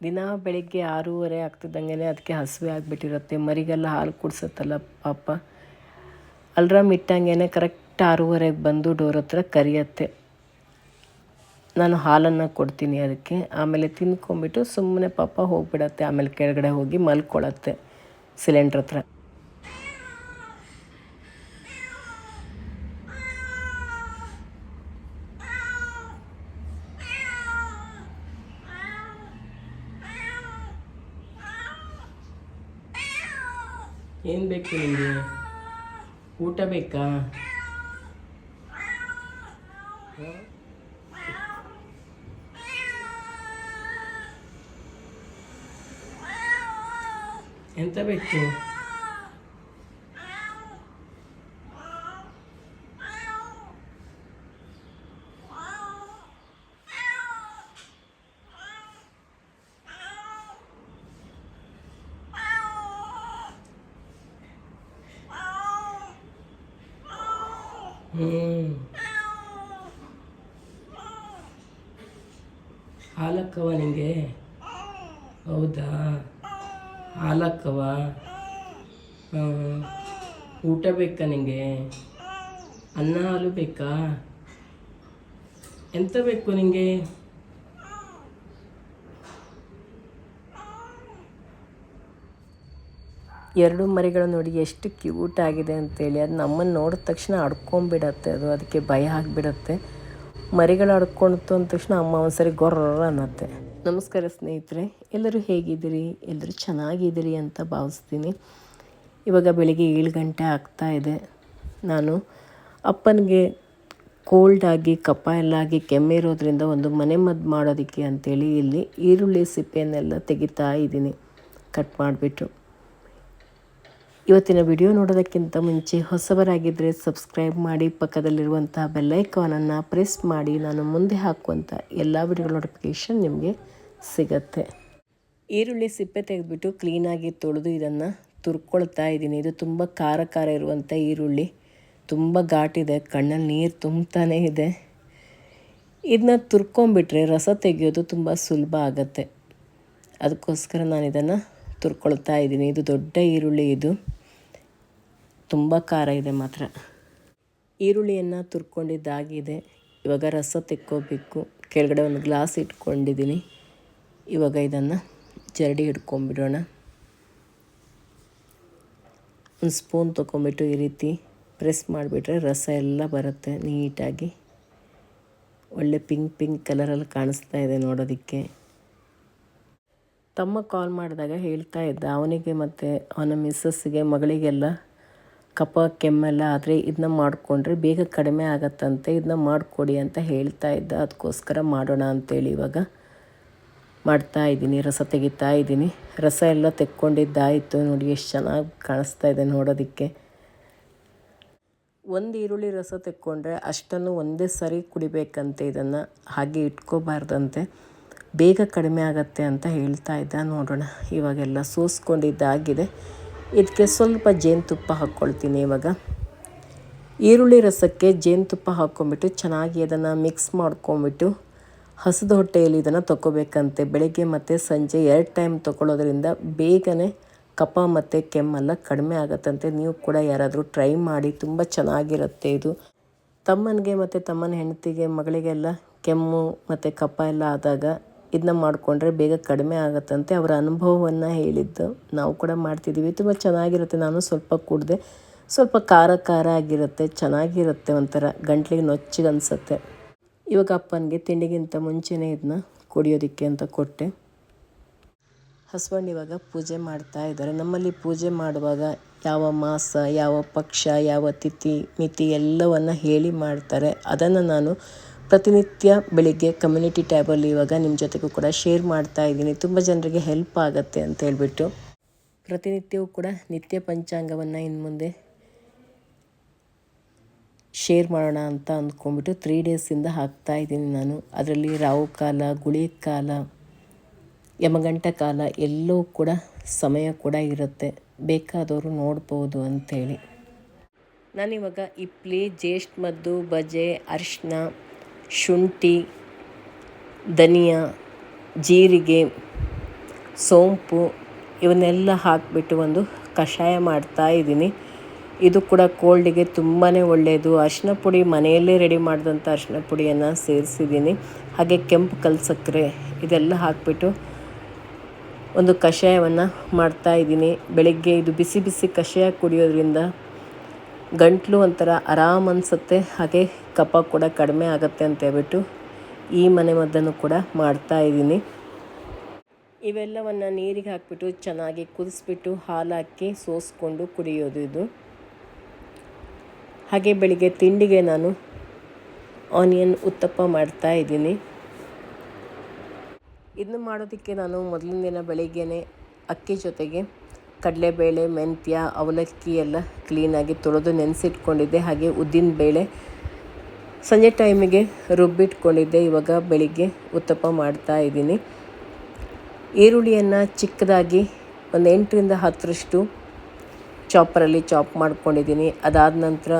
ದಿನ ಬೆಳಗ್ಗೆ ಆರೂವರೆ ಆಗ್ತಿದ್ದಂಗೆ ಅದಕ್ಕೆ ಹಸಿವೆ ಆಗಿಬಿಟ್ಟಿರುತ್ತೆ. ಮರಿಗೆಲ್ಲ ಹಾಲು ಕುಡಿಸುತ್ತಲ್ಲ ಪಾಪ. ಅಲ್ರಾಮ್ ಇಟ್ಟಂಗೆ ಕರೆಕ್ಟ್ ಆರೂವರೆಗೆ ಬಂದು ಡೋರ್ ಹತ್ರ ಕರಿಯತ್ತೆ. ನಾನು ಹಾಲನ್ನು ಕೊಡ್ತೀನಿ ಅದಕ್ಕೆ ಆಮೇಲೆ ತಿನ್ಕೊಂಬಿಟ್ಟು ಸುಮ್ಮನೆ ಪಾಪ ಹೋಗ್ಬಿಡತ್ತೆ. ಆಮೇಲೆ ಕೆಳಗಡೆ ಹೋಗಿ ಮಲ್ಕೊಳತ್ತೆ ಸಿಲಿಂಡ್ರ್ ಹತ್ರ. ಏನು ಬೇಕು ನಿಮಗೆ ಊಟ ಬೇಕಾ? ಎಂತ ಬೇಕು? ಹಾಲಕ್ಕವ ನಿಂಗೆ? ಹೌದಾ? ಹಾಲಕ್ಕವ? ಊಟ ಬೇಕಾ ನಿಂಗೆ? ಅನ್ನ ಹಾಲು ಬೇಕಾ? ಎಂತ ಬೇಕು ನಿಂಗೆ? ಎರಡು ಮರಿಗಳು ನೋಡಿ ಎಷ್ಟು ಕ್ಯೂಟ್ ಆಗಿದೆ ಅಂತೇಳಿ. ಅದು ನಮ್ಮನ್ನು ನೋಡಿದ ತಕ್ಷಣ ಅಡ್ಕೊಂಬಿಡತ್ತೆ ಅದು. ಅದಕ್ಕೆ ಭಯ ಆಗಿಬಿಡತ್ತೆ. ಮರಿಗಳು ಅಡ್ಕೊಳ್ತು ಅಂದ ತಕ್ಷಣ ಅಮ್ಮ ಒಂದ್ಸರಿ ಗೊರ್ರ ಅನ್ನತ್ತೆ. ನಮಸ್ಕಾರ ಸ್ನೇಹಿತರೆ, ಎಲ್ಲರೂ ಹೇಗಿದ್ದೀರಿ? ಎಲ್ಲರೂ ಚೆನ್ನಾಗಿದ್ದೀರಿ ಅಂತ ಭಾವಿಸ್ತೀನಿ. ಇವಾಗ ಬೆಳಿಗ್ಗೆ ಏಳು ಗಂಟೆ ಆಗ್ತಾ ಇದೆ. ನಾನು ಅಪ್ಪನಿಗೆ ಕೋಲ್ಡ್ ಆಗಿ ಕಪ್ಪ ಎಲ್ಲ ಆಗಿ ಕೆಮ್ಮಿರೋದ್ರಿಂದ ಒಂದು ಮನೆ ಮದ್ದು ಮಾಡೋದಕ್ಕೆ ಅಂತೇಳಿ ಇಲ್ಲಿ ಈರುಳ್ಳಿ ಸಿಪ್ಪೆಯನ್ನೆಲ್ಲ ತೆಗಿತಾ ಇದ್ದೀನಿ. ಕಟ್ ಮಾಡಿಬಿಟ್ಟು ಇವತ್ತಿನ ವಿಡಿಯೋ ನೋಡೋದಕ್ಕಿಂತ ಮುಂಚೆ ಹೊಸಬರಾಗಿದ್ದರೆ ಸಬ್ಸ್ಕ್ರೈಬ್ ಮಾಡಿ ಪಕ್ಕದಲ್ಲಿರುವಂತಹ ಬೆಲ್ಲೈಕಾನನ್ನು ಪ್ರೆಸ್ ಮಾಡಿ ನಾನು ಮುಂದೆ ಹಾಕುವಂಥ ಎಲ್ಲ ವಿಡಿಯೋ ನೋಟಿಫಿಕೇಷನ್ ನಿಮಗೆ ಸಿಗತ್ತೆ. ಈರುಳ್ಳಿ ಸಿಪ್ಪೆ ತೆಗೆದುಬಿಟ್ಟು ಕ್ಲೀನಾಗಿ ತೊಳೆದು ಇದನ್ನು ತುರ್ಕೊಳ್ತಾ ಇದ್ದೀನಿ. ಇದು ತುಂಬ ಖಾರ ಖಾರ ಇರುವಂಥ ಈರುಳ್ಳಿ. ತುಂಬ ಘಾಟಿದೆ ಕಣ್ಣಲ್ಲಿ ನೀರು ತುಂಬ್ತಾನೇ ಇದೆ. ಇದನ್ನ ತುರ್ಕೊಂಬಿಟ್ರೆ ರಸ ತೆಗೆಯೋದು ತುಂಬ ಸುಲಭ ಆಗುತ್ತೆ. ಅದಕ್ಕೋಸ್ಕರ ನಾನು ಇದನ್ನು ತುರ್ಕೊಳ್ತಾ ಇದ್ದೀನಿ. ಇದು ದೊಡ್ಡ ಈರುಳ್ಳಿ ಇದು. ತುಂಬ ಖಾರ ಇದೆ ಮಾತ್ರ. ಈರುಳ್ಳಿಯನ್ನು ತುರ್ಕೊಂಡಿದ್ದಾಗಿದೆ. ಇವಾಗ ರಸ ತೆಕ್ಕೋಬೇಕು. ಕೆಳಗಡೆ ಒಂದು ಗ್ಲಾಸ್ ಇಟ್ಕೊಂಡಿದ್ದೀನಿ. ಇವಾಗ ಇದನ್ನು ಜರಡಿ ಹಿಡ್ಕೊಂಬಿಡೋಣ. ಒಂದು ಸ್ಪೂನ್ ತೊಗೊಂಬಿಟ್ಟು ಈ ರೀತಿ ಪ್ರೆಸ್ ಮಾಡಿಬಿಟ್ರೆ ರಸ ಎಲ್ಲ ಬರುತ್ತೆ ನೀಟಾಗಿ. ಒಳ್ಳೆ ಪಿಂಕ್ ಪಿಂಕ್ ಕಲರಲ್ಲಿ ಕಾಣಿಸ್ತಾ ಇದೆ ನೋಡೋದಕ್ಕೆ. ತಮ್ಮ ಕಾಲ್ ಮಾಡಿದಾಗ ಹೇಳ್ತಾ ಇದ್ದ. ಅವನಿಗೆ ಮತ್ತು ಅವನ ಮಿಸ್ಸಸ್ಸಿಗೆ ಮಗಳಿಗೆಲ್ಲ ಕಪ, ಕೆಮ್ಮೆಲ್ಲ ಆದರೆ ಇದನ್ನ ಮಾಡಿಕೊಂಡ್ರೆ ಬೇಗ ಕಡಿಮೆ ಆಗತ್ತಂತೆ ಇದನ್ನ ಮಾಡಿಕೊಡಿ ಅಂತ ಹೇಳ್ತಾ ಇದ್ದ. ಅದಕ್ಕೋಸ್ಕರ ಮಾಡೋಣ ಅಂತೇಳಿ ಇವಾಗ ಮಾಡ್ತಾ ಇದ್ದೀನಿ, ರಸ ತೆಗಿತಾ ಇದ್ದೀನಿ. ರಸ ಎಲ್ಲ ತೆಕ್ಕೊಂಡಿದ್ದಾಯಿತು ನೋಡಿ, ಎಷ್ಟು ಚೆನ್ನಾಗಿ ಕಾಣಿಸ್ತಾ ಇದೆ ನೋಡೋದಕ್ಕೆ. ಒಂದು ಈರುಳ್ಳಿ ರಸ ತೆಕ್ಕೊಂಡ್ರೆ ಅಷ್ಟನ್ನು ಒಂದೇ ಸರಿ ಕುಡಿಬೇಕಂತೆ ಇದನ್ನು. ಹಾಗೆ ಇಟ್ಕೋಬಾರ್ದಂತೆ. ಬೇಗ ಕಡಿಮೆ ಆಗತ್ತೆ ಅಂತ ಹೇಳ್ತಾ ಇದ್ದ. ನೋಡೋಣ, ಇವಾಗೆಲ್ಲ ಸೋಸ್ಕೊಂಡಿದ್ದಾಗಿದೆ. ಇದಕ್ಕೆ ಸ್ವಲ್ಪ ಜೇನುತುಪ್ಪ ಹಾಕ್ಕೊಳ್ತೀನಿ ಇವಾಗ. ಈರುಳ್ಳಿ ರಸಕ್ಕೆ ಜೇನುತುಪ್ಪ ಹಾಕ್ಕೊಂಬಿಟ್ಟು ಚೆನ್ನಾಗಿ ಅದನ್ನು ಮಿಕ್ಸ್ ಮಾಡ್ಕೊಂಬಿಟ್ಟು ಹಸಿದ ಹೊಟ್ಟೆಯಲ್ಲಿ ಇದನ್ನು ತೊಗೋಬೇಕಂತೆ ಬೆಳಗ್ಗೆ ಮತ್ತು ಸಂಜೆ ಎರಡು ಟೈಮ್ ತೊಗೊಳ್ಳೋದ್ರಿಂದ ಬೇಗನೆ ಕಫ ಮತ್ತು ಕೆಮ್ಮೆಲ್ಲ ಕಡಿಮೆ ಆಗುತ್ತಂತೆ. ನೀವು ಕೂಡ ಯಾರಾದರೂ ಟ್ರೈ ಮಾಡಿ, ತುಂಬ ಚೆನ್ನಾಗಿರುತ್ತೆ ಇದು. ತಮ್ಮನಿಗೆ ಮತ್ತು ತಮ್ಮನ ಹೆಂಡತಿಗೆ, ಮಗಳಿಗೆಲ್ಲ ಕೆಮ್ಮು ಮತ್ತು ಕಫ ಎಲ್ಲ ಆದಾಗ ಇದನ್ನ ಮಾಡಿಕೊಂಡ್ರೆ ಬೇಗ ಕಡಿಮೆ ಆಗುತ್ತಂತೆ ಅವರ ಅನುಭವವನ್ನು ಹೇಳಿದ್ದು ನಾವು ಕೂಡ ಮಾಡ್ತಿದ್ದೀವಿ. ತುಂಬ ಚೆನ್ನಾಗಿರುತ್ತೆ. ನಾನು ಸ್ವಲ್ಪ ಕುಡಿದೆ, ಸ್ವಲ್ಪ ಖಾರ ಖಾರ ಆಗಿರುತ್ತೆ, ಚೆನ್ನಾಗಿರುತ್ತೆ ಒಂಥರ, ಗಂಟ್ಲಿಗೆ ನೊಚ್ಚಿಗೆ ಅನಿಸುತ್ತೆ. ಇವಾಗ ಅಪ್ಪನಿಗೆ ತಿಂಡಿಗಿಂತ ಮುಂಚೆನೇ ಇದನ್ನ ಕುಡಿಯೋದಕ್ಕೆ ಅಂತ ಕೊಟ್ಟೆ. ಹಸ್ಬೆಂಡ್ ಇವಾಗ ಪೂಜೆ ಮಾಡ್ತಾ ಇದ್ದಾರೆ. ನಮ್ಮಲ್ಲಿ ಪೂಜೆ ಮಾಡುವಾಗ ಯಾವ ಮಾಸ, ಯಾವ ಪಕ್ಷ, ಯಾವ ತಿಥಿ, ಮಿತಿ ಎಲ್ಲವನ್ನು ಹೇಳಿ ಮಾಡ್ತಾರೆ. ಅದನ್ನು ನಾನು ಪ್ರತಿನಿತ್ಯ ಬೆಳಿಗ್ಗೆ ಕಮ್ಯುನಿಟಿ ಟ್ಯಾಬಲ್ಲಿ ಇವಾಗ ನಿಮ್ಮ ಜೊತೆಗೂ ಕೂಡ ಶೇರ್ ಮಾಡ್ತಾ ಇದ್ದೀನಿ. ತುಂಬ ಜನರಿಗೆ ಹೆಲ್ಪ್ ಆಗುತ್ತೆ ಅಂತ ಹೇಳಿಬಿಟ್ಟು. ಪ್ರತಿನಿತ್ಯವೂ ಕೂಡ ನಿತ್ಯ ಪಂಚಾಂಗವನ್ನು ಇನ್ನು ಮುಂದೆ ಶೇರ್ ಮಾಡೋಣ ಅಂತ ಅಂದ್ಕೊಂಡ್ಬಿಟ್ಟು ತ್ರೀ ಡೇಸಿಂದ ಹಾಕ್ತಾ ಇದ್ದೀನಿ ನಾನು. ಅದರಲ್ಲಿ ರಾವು ಕಾಲ, ಗುಳಿ ಕಾಲ, ಯಮಗಂಟ ಕಾಲ ಎಲ್ಲೂ ಕೂಡ ಸಮಯ ಕೂಡ ಇರುತ್ತೆ. ಬೇಕಾದವರು ನೋಡ್ಬೋದು ಅಂಥೇಳಿ. ನಾನಿವಾಗ ಇಪ್ಲಿ ಜ್ಯೇಷ್ಠ ಮದ್ದು ಬಜೆ ಅರಿಶಿನ ಶುಂಠಿ, ಧನಿಯಾ, ಜೀರಿಗೆ, ಸೋಂಪು ಇವನ್ನೆಲ್ಲ ಹಾಕಿಬಿಟ್ಟು ಒಂದು ಕಷಾಯ ಮಾಡ್ತಾ ಇದ್ದೀನಿ. ಇದು ಕೂಡ ಕೋಲ್ಡಿಗೆ ತುಂಬಾ ಒಳ್ಳೆಯದು ಅರಿಶಿನ ಪುಡಿ ಮನೆಯಲ್ಲೇ ರೆಡಿ ಮಾಡಿದಂಥ ಅರಿಶಿನ ಪುಡಿಯನ್ನು ಸೇರಿಸಿದ್ದೀನಿ. ಹಾಗೆ ಕೆಂಪು ಕಲ್ಸಕ್ಕರೆ ಇದೆಲ್ಲ ಹಾಕಿಬಿಟ್ಟು ಒಂದು ಕಷಾಯವನ್ನು ಮಾಡ್ತಾ ಇದ್ದೀನಿ. ಬೆಳಿಗ್ಗೆ ಇದು ಬಿಸಿ ಬಿಸಿ ಕಷಾಯ ಕುಡಿಯೋದ್ರಿಂದ ಗಂಟ್ಲು ಒಂಥರ ಆರಾಮ ಅನಿಸುತ್ತೆ. ಹಾಗೆ ಕಫ ಕೂಡ ಕಡಿಮೆ ಆಗುತ್ತೆ ಅಂತ ಹೇಳ್ಬಿಟ್ಟು ಈ ಮನೆ ಮದ್ದನ್ನು ಕೂಡ ಮಾಡ್ತಾ ಇದ್ದೀನಿ. ಇವೆಲ್ಲವನ್ನು ನೀರಿಗೆ ಹಾಕಿಬಿಟ್ಟು ಚೆನ್ನಾಗಿ ಕುದಿಸ್ಬಿಟ್ಟು ಹಾಲು ಹಾಕಿ ಸೋಸ್ಕೊಂಡು ಕುಡಿಯೋದು ಇದು. ಹಾಗೆ ಬೆಳಿಗ್ಗೆ ತಿಂಡಿಗೆ ನಾನು ಆನಿಯನ್ ಉತ್ತಪ್ಪ ಮಾಡ್ತಾ ಇದ್ದೀನಿ. ಇದನ್ನು ಮಾಡೋದಕ್ಕೆ ನಾನು ಮೊದಲಿನ ದಿನ ಬೆಳಿಗ್ಗೆನೆ ಅಕ್ಕಿ ಜೊತೆಗೆ ಕಡಲೆಬೇಳೆ, ಮೆಂತ್ಯ, ಅವಲಕ್ಕಿ ಎಲ್ಲ ಕ್ಲೀನಾಗಿ ತೊಳೆದು ನೆನೆಸಿಟ್ಕೊಂಡಿದ್ದೆ. ಹಾಗೆ ಉದ್ದಿನ ಬೇಳೆ ಸಂಜೆ ಟೈಮಿಗೆ ರುಬ್ಬಿಟ್ಕೊಂಡಿದ್ದೆ ಇವಾಗ ಬೆಳಿಗ್ಗೆ ಉತ್ತಪ್ಪ ಮಾಡ್ತಾ ಇದ್ದೀನಿ. ಈರುಳ್ಳಿಯನ್ನು ಚಿಕ್ಕದಾಗಿ ಒಂದು ಎಂಟರಿಂದ ಹತ್ತರಷ್ಟು ಚಾಪರಲ್ಲಿ ಚಾಪ್ ಮಾಡ್ಕೊಂಡಿದ್ದೀನಿ. ಅದಾದ ನಂತರ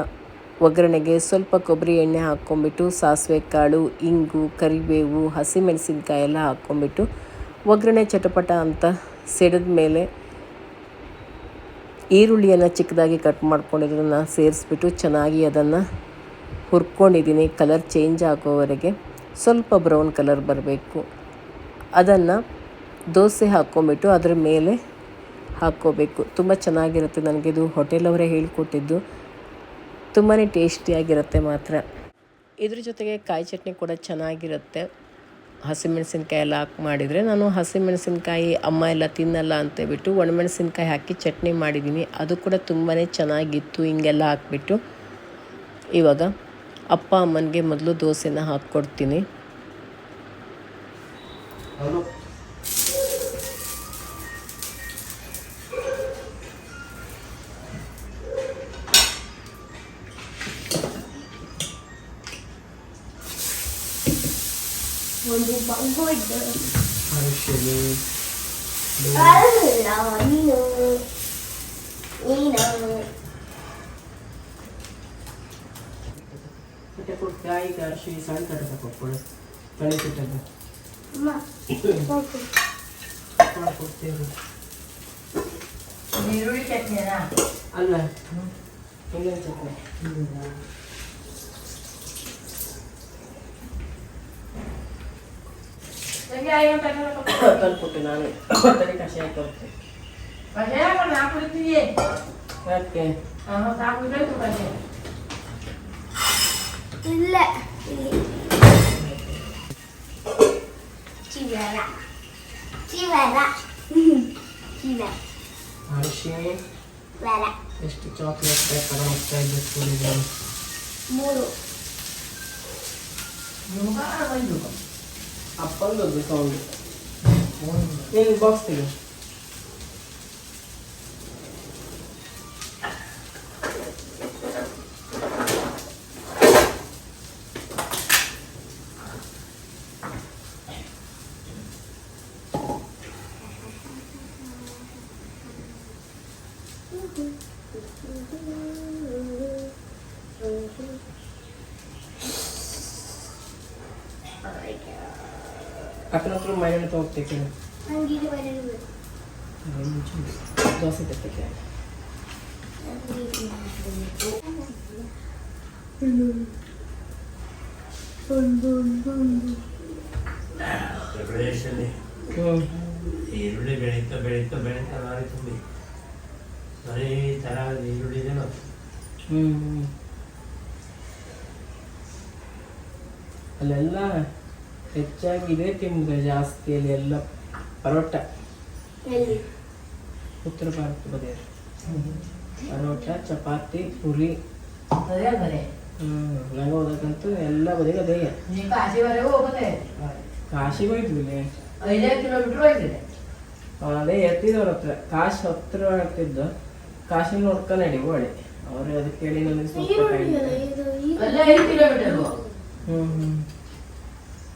ಒಗ್ಗರಣೆಗೆ ಸ್ವಲ್ಪ ಕೊಬ್ಬರಿ ಎಣ್ಣೆ ಹಾಕ್ಕೊಂಬಿಟ್ಟು ಸಾಸಿವೆ ಕಾಳು, ಇಂಗು, ಕರಿಬೇವು, ಹಸಿಮೆಣಸಿನ್ಕಾಯಿ ಎಲ್ಲ ಹಾಕ್ಕೊಂಬಿಟ್ಟು ಒಗ್ಗರಣೆ ಚಟಪಟ ಅಂತ ಸಿಡಿದ ಮೇಲೆ ಈರುಳ್ಳಿಯನ್ನು ಚಿಕ್ಕದಾಗಿ ಕಟ್ ಮಾಡ್ಕೊಂಡಿದ್ದನ್ನು ಸೇರಿಸ್ಬಿಟ್ಟು ಚೆನ್ನಾಗಿ ಅದನ್ನು ಹುರ್ಕೊಂಡಿದ್ದೀನಿ ಕಲರ್ ಚೇಂಜ್ ಆಗೋವರೆಗೆ ಸ್ವಲ್ಪ ಬ್ರೌನ್ ಕಲರ್ ಬರಬೇಕು. ಅದನ್ನು ದೋಸೆ ಹಾಕ್ಕೊಂಬಿಟ್ಟು ಅದರ ಮೇಲೆ ಹಾಕ್ಕೋಬೇಕು. ತುಂಬ ಚೆನ್ನಾಗಿರುತ್ತೆ ನನಗಿದು ಹೋಟೆಲವರೇ ಹೇಳಿಕೊಟ್ಟಿದ್ದು. ತುಂಬಾ ಟೇಸ್ಟಿಯಾಗಿರುತ್ತೆ ಮಾತ್ರ. ಇದ್ರ ಜೊತೆಗೆ ಕಾಯಿ ಚಟ್ನಿ ಕೂಡ ಚೆನ್ನಾಗಿರುತ್ತೆ. ಹಸಿಮೆಣಸಿನ್ಕಾಯಿ ಎಲ್ಲ ಹಾಕಿ ಮಾಡಿದರೆ ನಾನು ಹಸಿಮೆಣಸಿನ್ಕಾಯಿ ಅಮ್ಮ ಎಲ್ಲ ತಿನ್ನಲ್ಲ ಅಂತೇಳ್ಬಿಟ್ಟು ಒಣಮೆಣಸಿನ್ಕಾಯಿ ಹಾಕಿ ಚಟ್ನಿ ಮಾಡಿದ್ದೀನಿ. ಅದು ಕೂಡ ತುಂಬಾ ಚೆನ್ನಾಗಿತ್ತು. ಹಿಂಗೆಲ್ಲ ಹಾಕ್ಬಿಟ್ಟು ಇವಾಗ ಅಪ್ಪ ಅಮ್ಮನಿಗೆ ಮೊದಲು ದೋಸೆನ ಹಾಕ್ಕೊಡ್ತೀನಿ ಒಂದು ಬಂಗೋಯ್ದು ಅರಿಶಿನ ಅಲ್ಲ ನೀನು ನೀನು ಮತ್ತೆ ಕಾಯಿ ಅರಿಶಿ ಸಣ್ಣ ಕಡೆ ಕೊಟ್ಕೊಡು ತಲೆ ಕೆಟ್ಟದ್ದು ಅಮ್ಮ ಹೋಗು ಮಾಡ್ಕೊಡ್ತೇವೆ ಈರುಳ್ಳಿ ಚಟ್ನಿನಾ ಅಲ್ಲ ಹಿಂದಿನ ಚಟ್ನಿ ನಂಗೆ ಐವತ್ತು ತಗೊಂಡು ತಂದ್ಕೊಟ್ಟೆ ನಾನು ತಲೆ ಕಷಾಯ ಕೊಡ್ತೇನೆ ಕಷಾಯ ಮಾಡಿ ಹಾಕ್ಬಿಡ್ತೀವಿ ಯಾಕೆ ಹಾಕ್ಬಿಡ್ಬೇಕು ಕಷಾಯ ಇಲ್ಲ ಇಲ್ಲಿ ಚಿವರ ಚಿವರ ಚಿವ ಅರಿಶಿ ವರ ಎಷ್ಟು ಚಾಕ್ಲೇಟ್ ಬೇಕಾದ್ರೆ ಹೋಗ್ತಾ ಇದ್ದು ಮೂರು ನಿಮ್ಗೆ ಒಂದು ಅಪ್ಪಂದೊಂದು ಸೌಂಡ್ ಏನು ಬಾಕ್ಸ್ ತೆಗೆ ಅಕ್ಕನ ಹತ್ರ ಮೈನ ತಗೋಗ್ತೇನೆ ನಂಗೆ ಇದು ಬರಲು ದೋಸೆ ತರ್ತೇನೆ ಪ್ರದೇಶದಲ್ಲಿ ಹ್ಞೂ ಈರುಳ್ಳಿ ಬೆಳೀತಾ ಬೆಳೀತಾ ಬೆಳೀತಾ ಲಾರಿ ತುಂಬಿ ಬರೀ ಥರ ಈರುಳ್ಳಿದೇನೋ ಹ್ಞೂ ಅಲ್ಲೆಲ್ಲ ಹೆಚ್ಚಾಗಿ ಇದೇ ತಿಂದ್ರೆ ಜಾಸ್ತಿ ಅಲ್ಲಿ ಎಲ್ಲ ಪರೋಟ. ಉತ್ತರ ಭಾರತ ಬದಿಯರು ಪರೋಟ ಚಪಾತಿ ಪುರಿ. ಹ್ಮ್ ನಂಗೆ ಎಲ್ಲ ಬದಿಗೆ ಅದೇ. ಕಾಶಿ ಹೋಗಿದ್ವಿ ಅದೇ ಎತ್ತಿದವ್ರ ಹತ್ರ. ಕಾಶಿ ಹತ್ರ ಆಗ್ತಿದ್ದು. ಕಾಶಿ ನೋಡ್ಕ ನಡಿ ಹೋಳಿ. ಅವ್ರು ಅದಕ್ಕೆ ಹೇಳಿ ನನಗೆ ಸ್ವಲ್ಪ ಹ್ಮ್ ಹ್ಮ್.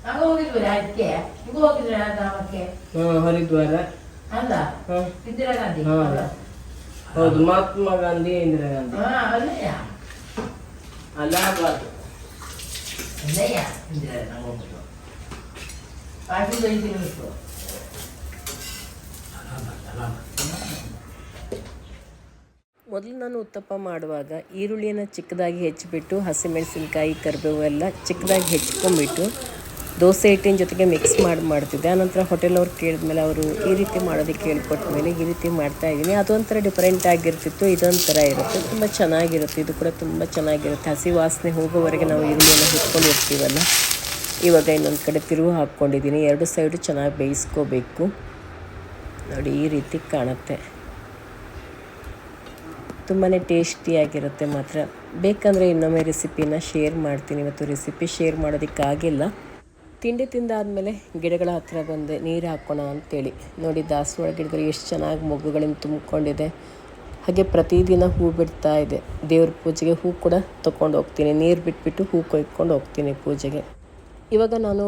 ಆಗ ಹೋಗಿದ್ವಿ ಅದಕ್ಕೆ ಈಗ ಹೋಗಿದ್ರೆ ಗ್ರಾಮಕ್ಕೆ ಹರಿದ್ವಾರ. ಅಲ್ಲ ಹ್ಮ್ ಇಂದಿರಾ ಗಾಂಧಿ. ಹೌದು ಮಹಾತ್ಮ ಗಾಂಧಿ ಇಂದಿರಾ ಗಾಂಧಿ. ಹಾ ಅಲ್ಲಯ್ಯ. ಅಲಹಾಬಾದ್ ಅಲ್ಲಯ್ಯ ಇಂದಿರಾ ನಾವು ಹೋಗ್ಬಿಟ್ಟು ಮೊದಲು ನಾನು ಉತ್ತಪ್ಪ ಮಾಡುವಾಗ ಈರುಳ್ಳಿಯನ್ನು ಚಿಕ್ಕದಾಗಿ ಹೆಚ್ಚಿಬಿಟ್ಟು ಹಸಿಮೆಣಸಿನ್ಕಾಯಿ ಕರಿಬೇವು ಎಲ್ಲ ಚಿಕ್ಕದಾಗಿ ಹೆಚ್ಕೊಂಡ್ಬಿಟ್ಟು ದೋಸೆ ಹಿಟ್ಟಿನ ಜೊತೆಗೆ ಮಿಕ್ಸ್ ಮಾಡಿ, ಮಾಡ್ತಿದ್ದೆ. ಆನಂತರ ಹೋಟೆಲ್ ಕೇಳಿದ್ಮೇಲೆ ಅವರು ಈ ರೀತಿ ಮಾಡೋದಕ್ಕೆ ಹೇಳ್ಕೊಟ್ಟ ಮೇಲೆ ಈ ರೀತಿ ಮಾಡ್ತಾ ಇದ್ದೀನಿ. ಅದೊಂಥರ ಡಿಫ್ರೆಂಟ್ ಆಗಿರ್ತಿತ್ತು. ಇದೊಂಥರ ಇರುತ್ತೆ. ತುಂಬ ಚೆನ್ನಾಗಿರುತ್ತೆ. ಇದು ಕೂಡ ತುಂಬ ಚೆನ್ನಾಗಿರುತ್ತೆ. ಹಸಿ ವಾಸನೆ ಹೋಗೋವರೆಗೆ ನಾವು ಈರುಳ್ಳಿಯನ್ನು ಹುಟ್ಕೊಂಡಿರ್ತೀವಲ್ಲ ಇವಾಗ ಇನ್ನೊಂದು ಕಡೆ ತಿರುವು ಹಾಕ್ಕೊಂಡಿದ್ದೀನಿ. ಎರಡು ಸೈಡು ಚೆನ್ನಾಗಿ ಬೇಯಿಸ್ಕೋಬೇಕು. ನೋಡಿ, ಈ ರೀತಿ ಕಾಣುತ್ತೆ. ತುಂಬಾ ಟೇಸ್ಟಿಯಾಗಿರುತ್ತೆ ಮಾತ್ರ. ಬೇಕಂದರೆ ಇನ್ನೊಮ್ಮೆ ರೆಸಿಪಿನ ಶೇರ್ ಮಾಡ್ತೀನಿ. ಇವತ್ತು ರೆಸಿಪಿ ಶೇರ್ ಮಾಡೋದಕ್ಕಾಗಿಲ್ಲ. ತಿಂಡಿ ತಿಂದಾದಮೇಲೆ ಗಿಡಗಳ ಹತ್ತಿರ ಬಂದೆ, ನೀರು ಹಾಕೋಣ ಅಂತೇಳಿ. ನೋಡಿ, ದಾಸವಾಳ ಗಿಡಗಳು ಎಷ್ಟು ಚೆನ್ನಾಗಿ ಮೊಗ್ಗುಗಳಿಂದ ತುಂಬಿಕೊಂಡಿದೆ. ಹಾಗೆ ಪ್ರತಿದಿನ ಹೂ ಬಿಡ್ತಾ ಇದೆ. ದೇವ್ರ ಪೂಜೆಗೆ ಹೂ ಕೂಡ ತೊಗೊಂಡು ಹೋಗ್ತೀನಿ. ನೀರು ಬಿಟ್ಬಿಟ್ಟು ಹೂ ಕೊಯ್ಕೊಂಡು ಹೋಗ್ತೀನಿ ಪೂಜೆಗೆ. ಇವಾಗ ನಾನು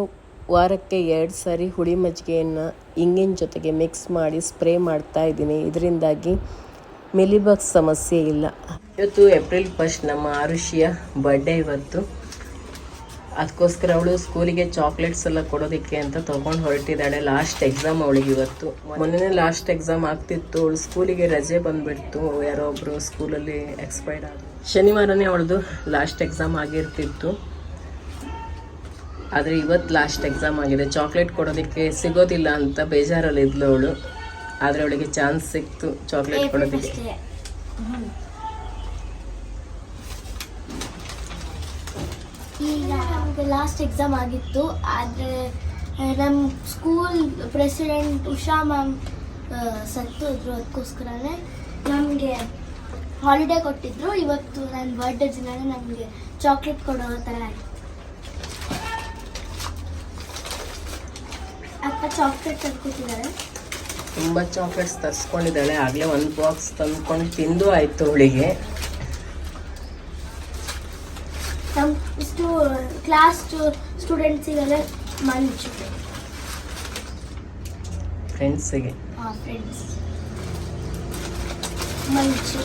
ವಾರಕ್ಕೆ ಎರಡು ಸಾರಿ ಹುಳಿ ಮಜ್ಜಿಗೆಯನ್ನು ಇಂಗಿನ ಜೊತೆಗೆ ಮಿಕ್ಸ್ ಮಾಡಿ ಸ್ಪ್ರೇ ಮಾಡ್ತಾ ಇದ್ದೀನಿ. ಇದರಿಂದಾಗಿ ಮಿಲಿಬಗ್ ಸಮಸ್ಯೆ ಇಲ್ಲ. ಇವತ್ತು ಏಪ್ರಿಲ್ ಫಸ್ಟ್ ನಮ್ಮ ಆರುಷಿಯ ಬರ್ಡೇ ಇವತ್ತು. ಅದಕ್ಕೋಸ್ಕರ ಅವಳು ಸ್ಕೂಲಿಗೆ ಚಾಕ್ಲೇಟ್ಸ್ ಎಲ್ಲ ಕೊಡೋದಕ್ಕೆ ಅಂತ ತಗೊಂಡು ಹೊರಟಿದ್ದಾಳೆ. ಲಾಸ್ಟ್ ಎಕ್ಸಾಮ್ ಅವಳಿಗೆ ಇವತ್ತು. ಮೊನ್ನೆ ಲಾಸ್ಟ್ ಎಕ್ಸಾಮ್ ಆಗ್ತಿತ್ತು. ಅವಳು ಸ್ಕೂಲಿಗೆ ರಜೆ ಬಂದ್ಬಿಡ್ತು. ಯಾರೋ ಒಬ್ಬರು ಸ್ಕೂಲಲ್ಲಿ ಎಕ್ಸ್ಪೈರ್ಡ್ ಆದ ಶನಿವಾರನೇ ಅವಳದು ಲಾಸ್ಟ್ ಎಕ್ಸಾಮ್ ಆಗಿರ್ತಿತ್ತು. ಆದರೆ ಇವತ್ತು ಲಾಸ್ಟ್ ಎಕ್ಸಾಮ್ ಆಗಿದೆ. ಚಾಕ್ಲೇಟ್ ಕೊಡೋದಕ್ಕೆ ಸಿಗೋದಿಲ್ಲ ಅಂತ ಬೇಜಾರಲ್ಲಿ ಇದ್ಲು ಅವಳು. ಆದರೆ ಅವಳಿಗೆ ಚಾನ್ಸ್ ಸಿಕ್ತು ಚಾಕ್ಲೇಟ್ ಕೊಡೋದಕ್ಕೆ ಅಷ್ಟೇ ಈಗ ನಮಗೆ ಲಾಸ್ಟ್ ಎಕ್ಸಾಮ್ ಆಗಿತ್ತು. ಆದರೆ ನಮ್ಮ ಸ್ಕೂಲ್ ಪ್ರೆಸಿಡೆಂಟ್ ಉಷಾ ಮ್ಯಾಮ್ ಸತ್ತೋದ್ರು ಅದಕ್ಕೋಸ್ಕರನೇ ನಮಗೆ ಹಾಲಿಡೇ ಕೊಟ್ಟಿದ್ರು. ಇವತ್ತು ನನ್ನ ಬರ್ಡೇ ದಿನನೇ ನಮಗೆ ಚಾಕ್ಲೇಟ್ ಕೊಡೋ ಥರ ಆಯಿತು. ಅಕ್ಕ ಚಾಕ್ಲೇಟ್ ತಂದ್ಕೊಟ್ಟಿದ್ದಾರೆ ತುಂಬ ಚಾಕ್ಲೇಟ್ಸ್ ತರಿಸ್ಕೊಂಡಿದ್ದಾಳೆ. ಆಗಲೇ ಒಂದು ಬಾಕ್ಸ್ ತಂದ್ಕೊಂಡು ತಿಂದು ಆಯಿತು ಅವಳಿಗೆ ನಮ್ಮ ಇಷ್ಟು ಕ್ಲಾಸ್ ಸ್ಟೂಡೆಂಟ್ಸಿಗೆಲ್ಲ ಮಂಚು. ಫ್ರೆಂಡ್ಸಿಗೆ ಹಾಂ ಫ್ರೆಂಡ್ಸ್ ಮಂಚು.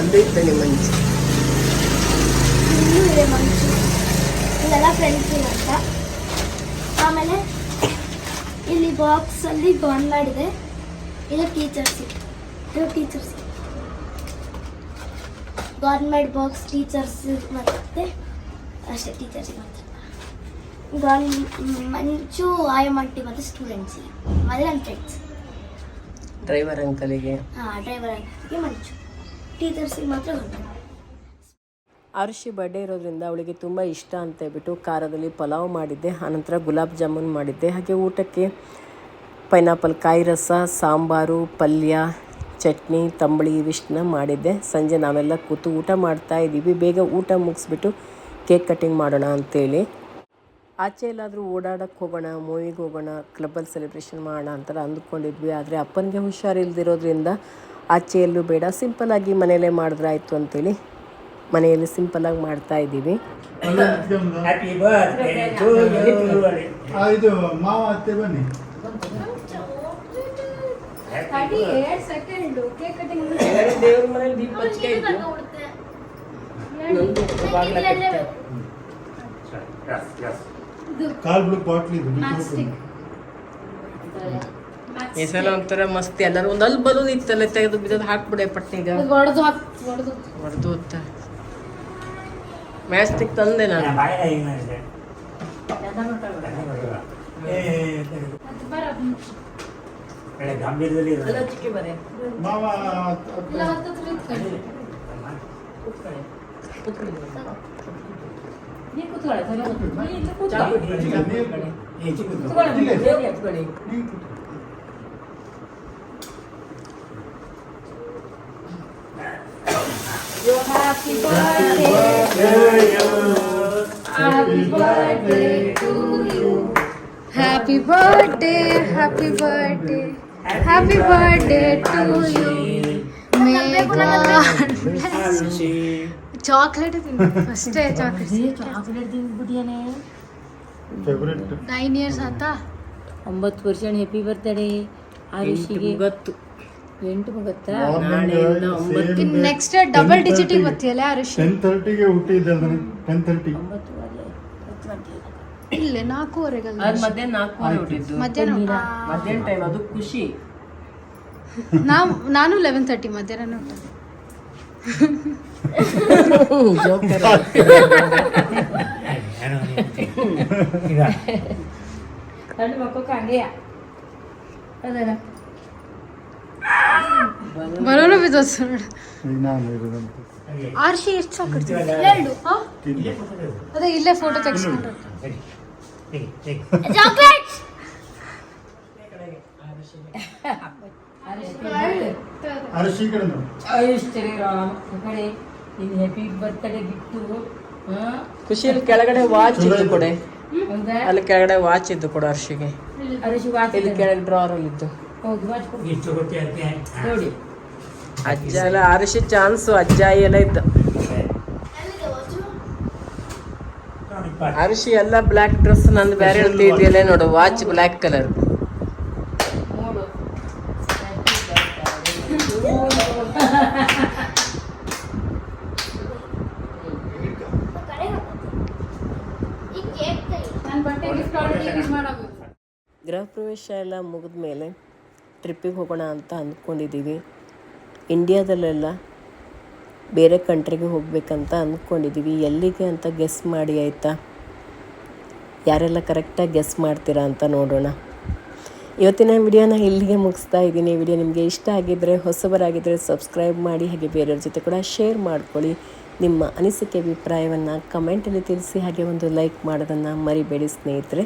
ಅದು ಇತ್ತು ಮಂಚು. ಇನ್ನೂ ಇದೆ ಮಂಚು. ಇದೆಲ್ಲ ಫ್ರೆಂಡ್ಸಿಗೆ ಅಂತ. ಆಮೇಲೆ ಇಲ್ಲಿ ಬಾಕ್ಸಲ್ಲಿ ಗಾನ್ ಮಾಡಿದೆ. ಇದು ಟೀಚರ್ಸ್ ಇದು ಟೀಚರ್ಸ್ ಗೌರ್ಮೆಂಟ್ ಬಾಕ್ಸ್ ಟೀಚರ್ಸ್ ಮತ್ತೆ ಅಷ್ಟೇ ಟೀಚರ್ಸ್ ಮಾತ್ರ. ಗೌರ್ ಮಂಚು ಆಯಮಟ್ಟಿ ಮತ್ತು ಸ್ಟೂಡೆಂಟ್ಸಿಗೆ ಮತ್ತು ನನ್ನ ಫ್ರೆಂಡ್ಸ್ ಡ್ರೈವರ್ ಅಂಕಲಿಗೆ ಹಾಂ ಡ್ರೈವರ್ ಅಂಕಲಿಗೆ ಮಂಚು ಟೀಚರ್ಸಿಗೆ ಮಾತ್ರ ಗೌರ್ಮೆಂಟ್ ಆರುಷಿ ಬರ್ಡೇ ಇರೋದ್ರಿಂದ ಅವಳಿಗೆ ತುಂಬ ಇಷ್ಟ ಅಂತ ಹೇಳ್ಬಿಟ್ಟು ಖಾರದಲ್ಲಿ ಪಲಾವ್ ಮಾಡಿದ್ದೆ. ಆನಂತರ ಗುಲಾಬ್ ಜಾಮೂನ್ ಮಾಡಿದ್ದೆ. ಹಾಗೆ ಊಟಕ್ಕೆ ಪೈನಾಪಲ್ ಕಾಯಿ ರಸ ಸಾಂಬಾರು ಪಲ್ಯ ಚಟ್ನಿ ತಂಬಳಿ ಇವಿಷ್ಟನ್ನ ಮಾಡಿದ್ದೆ. ಸಂಜೆ ನಾವೆಲ್ಲ ಕೂತು ಊಟ ಮಾಡ್ತಾ ಇದ್ದೀವಿ. ಬೇಗ ಊಟ ಮುಗಿಸ್ಬಿಟ್ಟು ಕೇಕ್ ಕಟ್ಟಿಂಗ್ ಮಾಡೋಣ ಅಂತೇಳಿ. ಆಚೆ ಎಲ್ಲಾದರೂ ಓಡಾಡೋಕ್ಕೆ ಹೋಗೋಣ ಮೂವಿಗೆ ಹೋಗೋಣ ಕ್ಲಬ್ಬಲ್ಲಿ ಸೆಲೆಬ್ರೇಷನ್ ಮಾಡೋಣ ಅಂತ ಅಂದ್ಕೊಂಡಿದ್ವಿ. ಆದರೆ ಅಪ್ಪನಿಗೆ ಹುಷಾರಿಲ್ದಿರೋದ್ರಿಂದ ಆಚೆ ಎಲ್ಲೂ ಬೇಡ. ಸಿಂಪಲ್ಲಾಗಿ ಮನೆಯಲ್ಲೇ ಮಾಡಿದ್ರಾಯ್ತು ಅಂತೇಳಿ ಮನೆಯಲ್ಲಿ ಸಿಂಪಲ್ಲಾಗಿ ಮಾಡ್ತಾ ಇದ್ದೀವಿ. ಟು ಯು ಆ, ಇದು ಮಾವ ಅತ್ತೆ ಬನ್ನಿ ದೇವ್ರ ಮನೇಲಿ ದೀಪ ಹಚ್ಕೆ ಇತ್ತು ನಂದು ಬಾಗಿಲ ಕಟ್ಟೆ. ಕಾಲ್ ಬಿಡು ಬಾಟ್ಲಿ ಇದು ಬಿಟ್ಟು ಈ ಸಲ ಒಂಥರ ಮಸ್ತಿ ಎಲ್ಲರೂ ಒಂದು ಅಲ್ಲಿ ಬಲೂನ್ ಇತ್ತಲ್ಲ ತೆಗೆದು ಬಿದ್ದದು ಹಾಕ್ಬಿಡೆ ಪಟ್ನಿಗ ಹೊಡೆದು ಹಾಕ್ ಹೊಡೆದು ಹೊಡೆದು ಹೊತ್ತ ಮ್ಯಾಸ್ಟಿಕ್ ತಂದೆ ನಾನು ಬಾಯಿನ ಹಿಂಗ್ ಮಾಡಿದೆ ಒಳ್ಳೆ ಗಂಭೀರದಲ್ಲಿ ಇರೋದು. ಅಲ್ಲ ಚಿಕ್ಕಿ ಬರೆ ಮಾವ ಅತ್ತೆ- ಅತ್ತೆ- ಇಲ್ಲ ಹತ್ತತ್ರ ಇಟ್ಕೊಳ್ಳಿ. ಕೂತ್ಕೊಳ್ಳಿ ಕೂತ್ಕೊಳ್ಳಿ ನೀ ಕೂತ್ಕೊಳ್ಳಿ, ಸರಿ ಕೂತ್ಕೊಳ್ಳಿ. ನೀ ಇಲ್ಲಿ ಕೂತ್ಕೊಳ್ಳಿ. ಚಾಕು ಈಗ ಚಾಕು ನೀರು- ಕೂತ್ಕೊಳ್ಳಿ. ಈ ಚಿಕ್ಕದು. ಕೂತ್ಕೊಳ್ಳಿ. ಇಲ್ಲ. ದೇವ್ರಿಗೆ ಹಚ್ಕೊಳ್ಳಿ ನೀನ್ ಕೂತ್ಕೊ. Happy birthday. Happy birthday to you. Happy birthday, happy birthday, Happy birthday to you. May God Arushi. Chocolate ಫಸ್ಟೇ ಚಾಕ್ಲೇಟ್ ತಿಂದ್ಬಿಟ್ಟಿಯಾನೆ ನೈನ್ ಇಯರ್ಸ್ ಆತ? ಒಂಬತ್ತು ವರ್ಷ ಹ್ಯಾಪಿ ಬರ್ತಡೇ ಆಯುಷಿಗೆ. ಗೊತ್ತು ಎಂಟು ಗೊತ್ತಾ ಒಂಬತ್ತು ನೆಕ್ಸ್ಟ್ ಡಬಲ್ ಡಿಜಿಟಿಗೆ ಬರ್ತೀಯಲ್ಲ ಋಷಿ ಟೆನ್ ತರ್ಟಿಗೆ ಹುಟ್ಟಿದ್ದೆ ಟೆನ್ ತರ್ಟಿ ಗಂಟೆ ಇಲ್ಲೇ ನಾಲ್ಕೂವರೆಗಲ್ಲ. ಅದು ಮಧ್ಯಾಹ್ನ ನಾಲ್ಕೂವರೆ ಹುಟ್ಟಿದ್ದು ಮಧ್ಯಾಹ್ನ ಮಧ್ಯಾಹ್ನ ಟೈಮ್ ಅದು ಖುಷಿ. ನಾವು ನಾನು ಲೆವೆನ್ ತರ್ಟಿ ಮಧ್ಯಾಹ್ನ ಊಟ. ಮಕ್ಕಳು ಹಂಗೆಯ ಬರೋಣ ಬಿದ್ದೋಸ್ ಆರ್ಶಿ ಎಷ್ಟು ಸಾಕು ಎರಡು. ಅದೇ ಇಲ್ಲೇ ಫೋಟೋ ತೆಗಿಸ್ಕೊಂಡ್ರೆ. ಚಾಕ್ಲೇಟ್ಸ್ ಅರಶಿ ಕಡೆ ನೋಡಿ ಆಯುಷ್ ರಾಮ್ ಕಡೆ ಇದು ಹ್ಯಾಪಿ ಬರ್ತ್ಡೇ ಗಿಫ್ಟು ಹಾಂ? ಖುಷಿಯಲ್ಲಿ ಕೆಳಗಡೆ ವಾಚ್ ಇದ್ದು ಕೊಡೆ. ಅಲ್ಲಿ ಕೆಳಗಡೆ ವಾಚ್ ಇದ್ದು ಕೊಡು ಹರ್ಷಿಗೆ ವಾಚ್ ಇಲ್ಲಿ ಕೆಳಗೆ ಡ್ರಾವರ್ ಅಲ್ಲಿ ಇದ್ದು. ಹೋಗಿ ವಾಚ್ ಕೊಡು. ಇಷ್ಟು ಕೊಟ್ಟು ಅದಕ್ಕೆ ನೋಡಿ. ಅಜ್ಜ ಎಲ್ಲ ಅರಶಿ ಚಾನ್ಸು ಅಜ್ಜಾಯಿ ಎಲ್ಲ ಇತ್ತು ಅರಶಿ ಎಲ್ಲ ಬ್ಲ್ಯಾಕ್ ಡ್ರೆಸ್ ನಂದು ಬೇರೆ ಹೇಳ್ತಿದ್ಯಲ್ಲ ನೋಡು ವಾಚ್ ಬ್ಲ್ಯಾಕ್ ಕಲರ್ ಗೃಹ ಪ್ರವೇಶ ಎಲ್ಲ ಮುಗಿದ ಮೇಲೆ ಟ್ರಿಪ್ಪಿಗೆ ಹೋಗೋಣ ಅಂತ ಅಂದ್ಕೊಂಡಿದ್ದೀವಿ. ಇಂಡಿಯಾದಲ್ಲೆಲ್ಲ ಬೇರೆ ಕಂಟ್ರಿಗೆ ಹೋಗಬೇಕಂತ ಅಂದ್ಕೊಂಡಿದ್ದೀವಿ. ಎಲ್ಲಿಗೆ ಅಂತ ಗೆಸ್ ಮಾಡಿ ಆಯಿತಾ? ಯಾರೆಲ್ಲ ಕರೆಕ್ಟಾಗಿ ಗೆಸ್ ಮಾಡ್ತೀರಾ ಅಂತ ನೋಡೋಣ. ಇವತ್ತಿನ ವಿಡಿಯೋನ ಇಲ್ಲಿಗೆ ಮುಗಿಸ್ತಾ ಇದ್ದೀನಿ. ವಿಡಿಯೋ ನಿಮಗೆ ಇಷ್ಟ ಆಗಿದ್ದರೆ ಹೊಸಬರಾಗಿದ್ದರೆ ಸಬ್ಸ್ಕ್ರೈಬ್ ಮಾಡಿ, ಹಾಗೆ ಬೇರೆಯವ್ರ ಜೊತೆ ಕೂಡ ಶೇರ್ ಮಾಡ್ಕೊಳ್ಳಿ. ನಿಮ್ಮ ಅನಿಸಿಕೆ, ಅಭಿಪ್ರಾಯವನ್ನು ಕಮೆಂಟಲ್ಲಿ ತಿಳಿಸಿ, ಹಾಗೆ ಒಂದು ಲೈಕ್ ಮಾಡೋದನ್ನು ಮರಿಬೇಡಿ ಸ್ನೇಹಿತರೆ.